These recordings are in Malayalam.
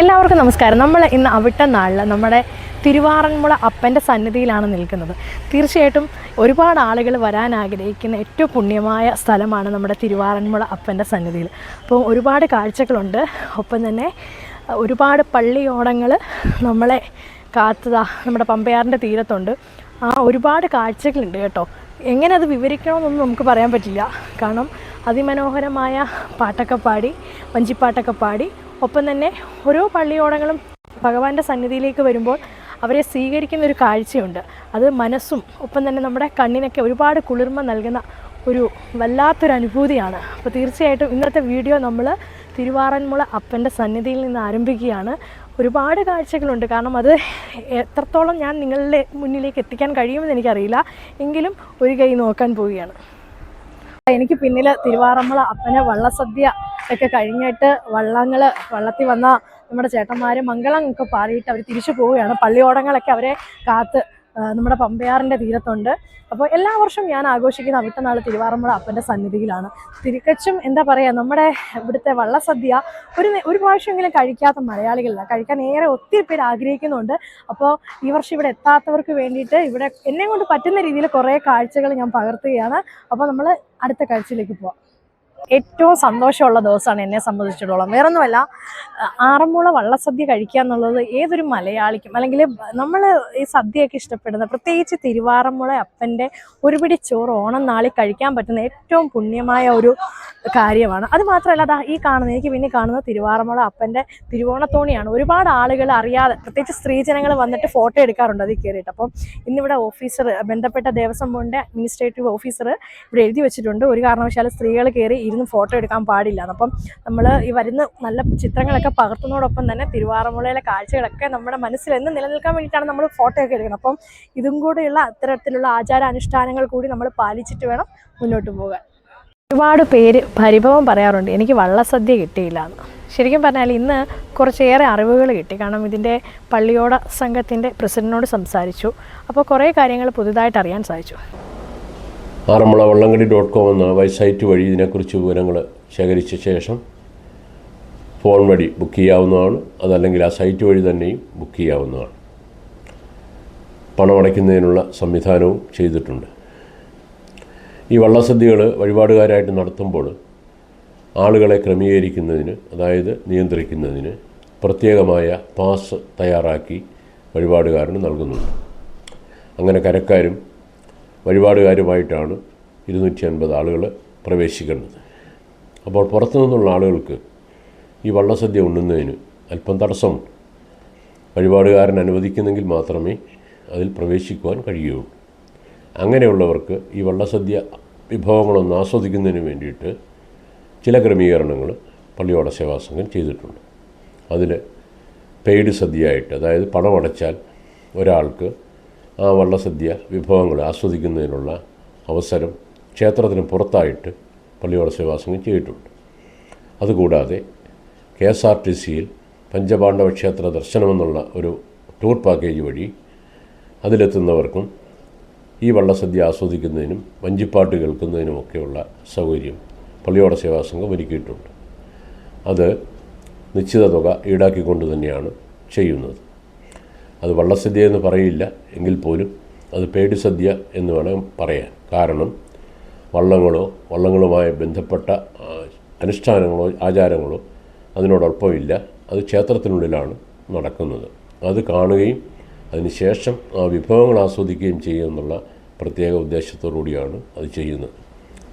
എല്ലാവർക്കും നമസ്കാരം. നമ്മൾ ഇന്ന് അവിട്ട നാളിൽ നമ്മുടെ തിരുവാറന്മുള അപ്പന്റെ സന്നിധിയിലാണ് നിൽക്കുന്നത്. തീർച്ചയായിട്ടും ഒരുപാട് ആളുകൾ വരാൻ ആഗ്രഹിക്കുന്ന ഏറ്റവും പുണ്യമായ സ്ഥലമാണ് നമ്മുടെ തിരുവാറന്മുള അപ്പന്റെ സന്നിധിയിൽ അപ്പോൾ ഒരുപാട് കാഴ്ചകളുണ്ട്. ഒപ്പം തന്നെ ഒരുപാട് പള്ളിയോടങ്ങൾ നമ്മളെ കാത്തതാ നമ്മുടെ പമ്പയാറിന്റെ തീരത്തുണ്ട്. ആ ഒരുപാട് കാഴ്ചകളുണ്ട് കേട്ടോ. എങ്ങനെ അത് വിവരിക്കണമെന്നൊന്നും നമുക്ക് പറയാൻ പറ്റില്ല. കാരണം അതിമനോഹരമായ പാട്ടൊക്കെ പാടി വഞ്ചിപ്പാട്ടൊക്കെ പാടി ഒപ്പം തന്നെ ഓരോ പള്ളിയോടങ്ങളും ഭഗവാന്റെ സന്നിധിയിലേക്ക് വരുമ്പോൾ അവരെ സ്വീകരിക്കുന്ന ഒരു കാഴ്ചയുണ്ട്. അത് മനസ്സും ഒപ്പം തന്നെ നമ്മുടെ കണ്ണിനൊക്കെ ഒരുപാട് കുളിർമ നൽകുന്ന ഒരു വല്ലാത്തൊരു അനുഭൂതിയാണ്. അപ്പോൾ തീർച്ചയായിട്ടും ഇന്നത്തെ വീഡിയോ നമ്മൾ തിരുവാറന്മുള അപ്പന്റെ സന്നിധിയിൽ നിന്ന് ആരംഭിക്കുകയാണ്. ഒരുപാട് കാഴ്ചകളുണ്ട്. കാരണം അത് എത്രത്തോളം ഞാൻ നിങ്ങളുടെ മുന്നിലേക്ക് എത്തിക്കാൻ കഴിയുമെന്ന് എനിക്കറിയില്ല. എങ്കിലും ഒരു കൈ നോക്കാൻ പോവുകയാണ്. എനിക്ക് പിന്നിൽ തിരുവാറന്മുള അപ്പനെ വള്ളസദ്യ ഒക്കെ കഴിഞ്ഞിട്ട് വള്ളങ്ങൾ വള്ളത്തിൽ വന്ന നമ്മുടെ ചേട്ടന്മാർ മംഗളം ഒക്കെ പാടിയിട്ട് അവർ തിരിച്ചു പോവുകയാണ്. പള്ളിയോടങ്ങളൊക്കെ അവരെ കാത്ത് നമ്മുടെ പമ്പയാറിന്റെ തീരത്തുണ്ട്. അപ്പോൾ എല്ലാ വർഷവും ഞാൻ ആഘോഷിക്കുന്ന അവിട്ടനാൾ തിരുവാറമ്പുഴ അപ്പന്റെ സന്നിധിയിലാണ്. തിരിക്കച്ചും എന്താ പറയുക നമ്മുടെ ഇവിടുത്തെ വള്ളസദ്യ ഒരു ഒരു പ്രാവശ്യമെങ്കിലും കഴിക്കാത്ത മലയാളികളില്ല. കഴിക്കാൻ ഏറെ ഒത്തിരി പേര് ആഗ്രഹിക്കുന്നുണ്ട്. അപ്പോൾ ഈ വർഷം ഇവിടെ എത്താത്തവർക്ക് വേണ്ടിയിട്ട് ഇവിടെ എന്നെ കൊണ്ട് പറ്റുന്ന രീതിയിൽ കുറേ കാഴ്ചകൾ ഞാൻ പകർത്തുകയാണ്. അപ്പോൾ നമ്മൾ അടുത്ത കാഴ്ചയിലേക്ക് പോവാം. ഏറ്റവും സന്തോഷമുള്ള ദിവസമാണ് എന്നെ സംബന്ധിച്ചിടത്തോളം. വേറൊന്നുമല്ല ആറന്മുള വള്ളസദ്യ കഴിക്കുക എന്നുള്ളത് ഏതൊരു മലയാളിക്കും അല്ലെങ്കിൽ നമ്മൾ ഈ സദ്യയൊക്കെ ഇഷ്ടപ്പെടുന്ന പ്രത്യേകിച്ച് തിരുവാറന്മുള അപ്പന്റെ ഒരുപിടി ചോറ് ഓണം നാളിൽ കഴിക്കാൻ പറ്റുന്ന ഏറ്റവും പുണ്യമായ ഒരു കാര്യമാണ്. അത് മാത്രമല്ല അതാ ഈ കാണുന്ന എനിക്ക് പിന്നെ കാണുന്ന തിരുവാറന്മുള അപ്പന്റെ തിരുവോണത്തോണിയാണ്. ഒരുപാട് ആളുകൾ അറിയാതെ പ്രത്യേകിച്ച് സ്ത്രീജനങ്ങൾ വന്നിട്ട് ഫോട്ടോ എടുക്കാറുണ്ട് അതിൽ കയറിയിട്ട്. അപ്പം ഇന്നിവിടെ ഓഫീസർ ബന്ധപ്പെട്ട ദേവസ്വം ബോർഡിന്റെ അഡ്മിനിസ്ട്രേറ്റീവ് ഓഫീസർ ഇവിടെ എഴുതി വെച്ചിട്ടുണ്ട്. ഒരു കാരണവശാലും സ്ത്രീകൾ കയറി ഇരുന്ന് ഫോട്ടോ എടുക്കാൻ പാടില്ല. അപ്പം നമ്മൾ ഈ വരുന്ന നല്ല ചിത്രങ്ങളൊക്കെ പകർത്തുന്നതോടൊപ്പം തന്നെ തിരുവാറമുളയിലെ കാഴ്ചകളൊക്കെ നമ്മുടെ മനസ്സിൽ എന്ന് നിലനിൽക്കാൻ വേണ്ടിയിട്ടാണ് നമ്മൾ ഫോട്ടോ ഒക്കെ എടുക്കുന്നത്. അപ്പം ഇതും കൂടെയുള്ള അത്തരത്തിലുള്ള ആചാരാനുഷ്ഠാനങ്ങൾ കൂടി നമ്മൾ പാലിച്ചിട്ട് വേണം മുന്നോട്ട് പോകാൻ. ഒരുപാട് പേര് പരിഭവം പറയാറുണ്ട് എനിക്ക് വള്ളസദ്യ കിട്ടിയില്ല എന്ന്. ശരിക്കും പറഞ്ഞാൽ ഇന്ന് കുറച്ചേറെ അറിവുകൾ കിട്ടി. കാരണം ഇതിന്റെ പള്ളിയോട സംഘത്തിന്റെ പ്രസിഡന്റിനോട് സംസാരിച്ചു. അപ്പോൾ കുറേ കാര്യങ്ങൾ പുതുതായിട്ട് അറിയാൻ സാധിച്ചു. ആറന്മുള വള്ളംകളി ഡോട്ട് കോം എന്ന വെബ്സൈറ്റ് വഴി ഇതിനെക്കുറിച്ച് വിവരങ്ങൾ ശേഖരിച്ച ശേഷം ഫോൺ വഴി ബുക്ക് ചെയ്യാവുന്നതാണ്. അതല്ലെങ്കിൽ ആ സൈറ്റ് വഴി തന്നെയും ബുക്ക് ചെയ്യാവുന്നതാണ്. പണമടയ്ക്കുന്നതിനുള്ള സംവിധാനവും ചെയ്തിട്ടുണ്ട്. ഈ വള്ളസദ്യകൾ വഴിപാടുകാരായിട്ട് നടത്തുമ്പോൾ ആളുകളെ ക്രമീകരിക്കുന്നതിന് അതായത് നിയന്ത്രിക്കുന്നതിന് പ്രത്യേകമായ പാസ് തയ്യാറാക്കി വഴിപാടുകാരന് നൽകുന്നുണ്ട്. അങ്ങനെ കരക്കാരും വഴിപാടുകാരുമായിട്ടാണ് ഇരുന്നൂറ്റി അൻപത് ആളുകൾ പ്രവേശിക്കേണ്ടത് അപ്പോൾ പുറത്തു നിന്നുള്ള ആളുകൾക്ക് ഈ വള്ളസദ്യ ഉണ്ണുന്നതിന് അല്പം തടസ്സമുണ്ട് വഴിപാടുകാരൻ അനുവദിക്കുന്നെങ്കിൽ മാത്രമേ അതിൽ പ്രവേശിക്കുവാൻ കഴിയുകയുള്ളൂ. അങ്ങനെയുള്ളവർക്ക് ഈ വള്ളസദ്യ വിഭവങ്ങളൊന്ന് ആസ്വദിക്കുന്നതിന് വേണ്ടിയിട്ട് ചില ക്രമീകരണങ്ങൾ പള്ളിയോട സേവാസംഘം ചെയ്തിട്ടുണ്ട്. അതിൽ പെയ്ഡ് സദ്യയായിട്ട് അതായത് പണമടച്ചാൽ ഒരാൾക്ക് ആ വള്ളസദ്യ വിഭവങ്ങൾ ആസ്വദിക്കുന്നതിനുള്ള അവസരം ക്ഷേത്രത്തിന് പുറത്തായിട്ട് പള്ളിയോട സേവാസംഘം ചെയ്തിട്ടുണ്ട്. അതുകൂടാതെ കെ എസ് ആർ ടി സിയിൽ പഞ്ചപാണ്ഡവ ക്ഷേത്ര ദർശനമെന്നുള്ള ഒരു ടൂർ പാക്കേജ് വഴി അതിലെത്തുന്നവർക്കും ഈ വള്ളസദ്യ ആസ്വദിക്കുന്നതിനും വഞ്ചിപ്പാട്ട് കേൾക്കുന്നതിനുമൊക്കെയുള്ള സൗകര്യം പള്ളിയോട സേവാസംഘം ഒരുക്കിയിട്ടുണ്ട്. അത് നിശ്ചിത തുക ഈടാക്കിക്കൊണ്ട് തന്നെയാണ് ചെയ്യുന്നത്. അത് വള്ളസദ്യ എന്ന് പറയില്ല. എങ്കിൽ പോലും അത് പേടി സദ്യ എന്ന് വേണം പറയാൻ. കാരണം വള്ളങ്ങളോ വള്ളങ്ങളുമായി ബന്ധപ്പെട്ട അനുഷ്ഠാനങ്ങളോ ആചാരങ്ങളോ അതിനോടൊപ്പമില്ല. അത് ക്ഷേത്രത്തിനുള്ളിലാണ് നടക്കുന്നത്. അത് കാണുകയും അതിനുശേഷം ആ വിഭവങ്ങൾ ആസ്വദിക്കുകയും ചെയ്യുക എന്നുള്ള പ്രത്യേക ഉദ്ദേശത്തോടു കൂടിയാണ് അത് ചെയ്യുന്നത്.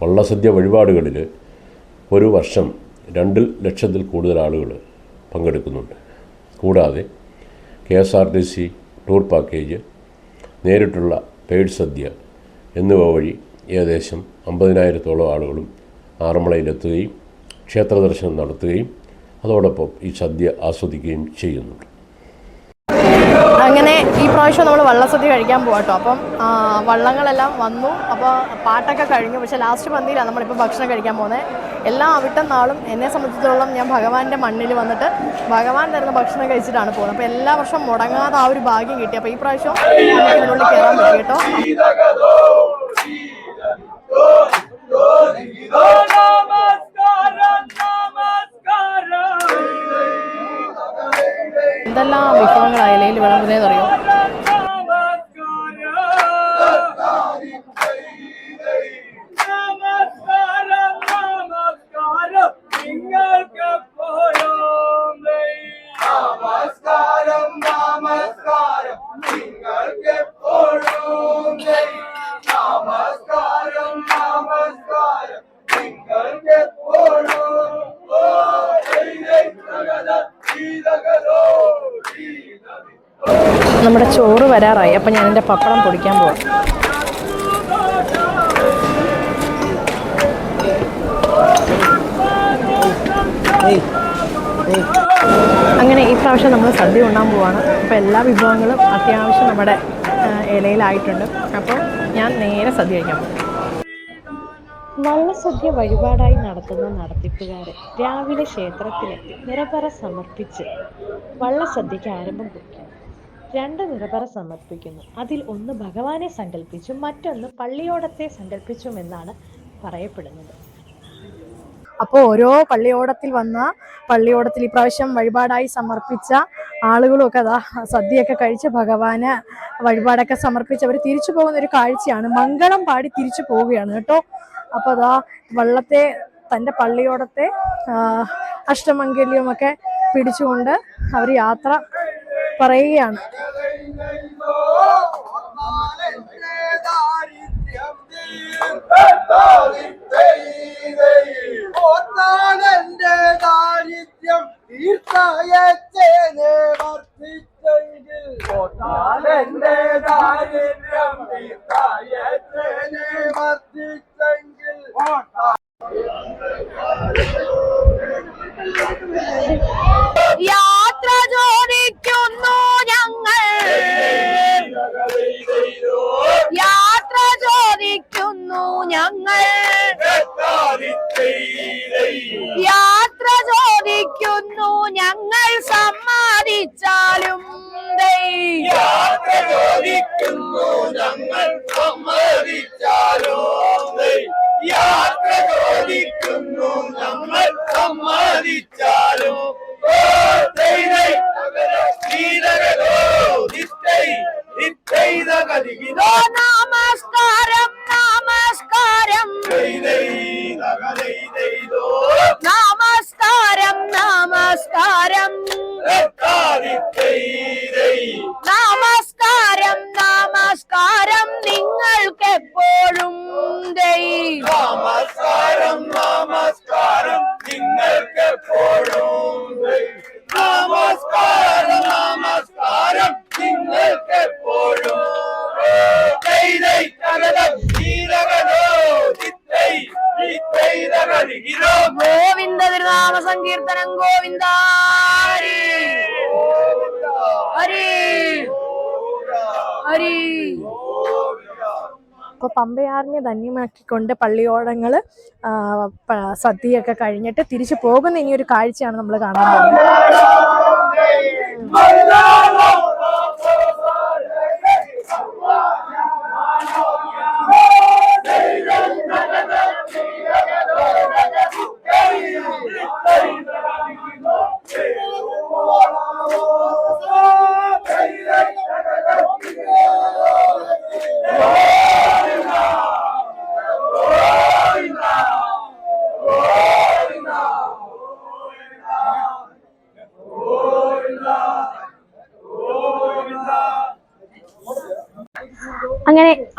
വള്ളസദ്യ വഴിപാടുകളിൽ ഒരു വർഷം രണ്ട് ലക്ഷത്തിൽ കൂടുതൽ ആളുകൾ പങ്കെടുക്കുന്നുണ്ട്. കൂടാതെ K S R T C tour package നേരിട്ടുള്ള പെയ്ഡ് സദ്യ എന്നിവ വഴി ഏകദേശം അമ്പതിനായിരത്തോളം ആളുകളും ആറന്മുളയിലെത്തുകയും ക്ഷേത്ര ദർശനം നടത്തുകയും അതോടൊപ്പം ഈ സദ്യ ആസ്വദിക്കുകയും ചെയ്യുന്നുണ്ട്. അങ്ങനെ ഈ പ്രാവശ്യം നമ്മൾ വള്ളസദ്യ കഴിക്കാൻ പോകട്ടോ അപ്പം വള്ളങ്ങളെല്ലാം വന്നു അപ്പോൾ പാട്ടൊക്കെ കഴിഞ്ഞു പക്ഷേ ലാസ്റ്റ് പന്തിയിലാണ് നമ്മളിപ്പോൾ ഭക്ഷണം കഴിക്കാൻ പോകുന്നത് എല്ലാ അവിട്ടം നാളും എന്നെ സംബന്ധിച്ചിടത്തോളം ഞാൻ ഭഗവാന്റെ മണ്ണിൽ വന്നിട്ട് ഭഗവാൻ തരുന്ന ഭക്ഷണം കഴിച്ചിട്ടാണ് പോകുന്നത് അപ്പോൾ എല്ലാ വർഷവും മുടങ്ങാതെ ആ ഒരു ഭാഗ്യം കിട്ടി അപ്പോൾ ഈ പ്രാവശ്യം നമുക്ക് കയറാൻ പറ്റി കേട്ടോ നമസ്കാരം എന്തെല്ലാം വിഭവങ്ങളാണ് ഇലയിൽ വിളമ്പുന്നതെന്ന് അറിയോ നമസ്കാരം നമസ്കാരം നിങ്ങൾക്ക് നമസ്കാരം നമസ്കാരം നിങ്ങൾക്ക് എപ്പോഴും നമസ്കാരം നമസ്കാരം നിങ്ങൾക്ക് എപ്പോഴും ഓ ജയ് ജയ് ജഗത ഗീതകരോ ഗീതകരോ നമ്മുടെ ചോറ് വരാറായി. അപ്പം ഞാൻ എന്റെ പപ്പടം പൊടിക്കാൻ പോവാം. അങ്ങനെ ഈ പ്രാവശ്യം നമ്മൾ സദ്യ ഉണ്ണാൻ പോവാണ്. അപ്പോൾ എല്ലാ വിഭവങ്ങളും അത്യാവശ്യം നമ്മുടെ ഇലയിലായിട്ടുണ്ട്. അപ്പോൾ ഞാൻ നേരെ സദ്യ കഴിക്കാം വള്ളസദ്യ വഴിപാടായി നടത്തുന്ന നടത്തിപ്പുകാരെ രാവിലെ ക്ഷേത്രത്തിലെത്തി നിറപറ സമർപ്പിച്ച് വള്ളസദ്യക്ക് ആരംഭം കുറിക്കുന്നു രണ്ട് നിറപറ സമർപ്പിക്കുന്നു. അതിൽ ഒന്ന് ഭഗവാനെ സങ്കല്പിച്ചും മറ്റൊന്ന് പള്ളിയോടത്തെ സങ്കല്പിച്ചും എന്നാണ് പറയപ്പെടുന്നത്. അപ്പോൾ ഓരോ പള്ളിയോടത്തിൽ വന്ന പള്ളിയോടത്തിൽ ഇപ്രാവശ്യം വഴിപാടായി സമർപ്പിച്ച ആളുകളുമൊക്കെ അതാ സദ്യയൊക്കെ കഴിച്ച് ഭഗവാന് വഴിപാടൊക്കെ സമർപ്പിച്ച് അവർ തിരിച്ചു പോകുന്ന ഒരു കാഴ്ചയാണ്. മംഗളം പാടി തിരിച്ചു പോവുകയാണ് കേട്ടോ. അപ്പോൾ അതാ വള്ളത്തെ തന്റെ പള്ളിയോടത്തെ അഷ്ടമംഗല്യമൊക്കെ പിടിച്ചുകൊണ്ട് അവർ യാത്ര പറയുകയാണ്. ദാരിദ്ര്യം വർദ്ധിച്ചെങ്കിൽ. ദാരിദ്ര്യം വർദ്ധിച്ചെങ്കിൽ യാത്ര ചോദിക്കുന്നു ഞങ്ങൾ യാത്ര ചോദിക്കുന്നു ഞങ്ങൾ യാത്ര ചോദിക്കുന്നു. ഞങ്ങൾ സമ്മതിച്ചാലും ദൈ ചോദിക്കുന്നു. ഞങ്ങൾ സമ്മതിച്ചാലും യാത്ര ചോദിക്കുന്നു. ഞങ്ങൾ സമ്മതിച്ചാലോ അപ്പോൾ പമ്പയാറിനെ ധന്യമാക്കിക്കൊണ്ട് പള്ളിയോടങ്ങൾ സദ്യയൊക്കെ കഴിഞ്ഞിട്ട് തിരിച്ചു പോകുന്ന ഇനി ഒരു കാഴ്ചയാണ് നമ്മൾ കാണാൻ പോകുന്നത്.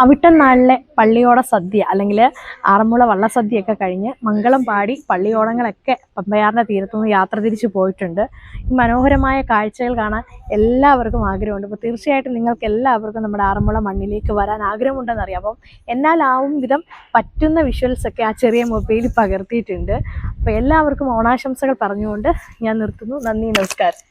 അവിട്ടം നാളിലെ പള്ളിയോട സദ്യ അല്ലെങ്കിൽ ആറന്മുള വള്ളസദ്യയൊക്കെ കഴിഞ്ഞ് മംഗളം പാടി പള്ളിയോടങ്ങളൊക്കെ പമ്പയാറിന്റെ തീരത്തുനിന്ന് യാത്ര തിരിച്ചു പോയിട്ടുണ്ട്. ഈ മനോഹരമായ കാഴ്ചകൾ കാണാൻ എല്ലാവർക്കും ആഗ്രഹമുണ്ട്. അപ്പോൾ തീർച്ചയായിട്ടും നിങ്ങൾക്ക് എല്ലാവർക്കും നമ്മുടെ ആറന്മുള മണ്ണിലേക്ക് വരാൻ ആഗ്രഹമുണ്ടെന്ന് അറിയാം. അപ്പം എന്നാലാവും വിധം പറ്റുന്ന വിഷ്വൽസൊക്കെ ആ ചെറിയ മൊബൈലിൽ പകർത്തിയിട്ടുണ്ട്. അപ്പോൾ എല്ലാവർക്കും ഓണാശംസകൾ പറഞ്ഞുകൊണ്ട് ഞാൻ നിർത്തുന്നു. നന്ദി നമസ്കാരം.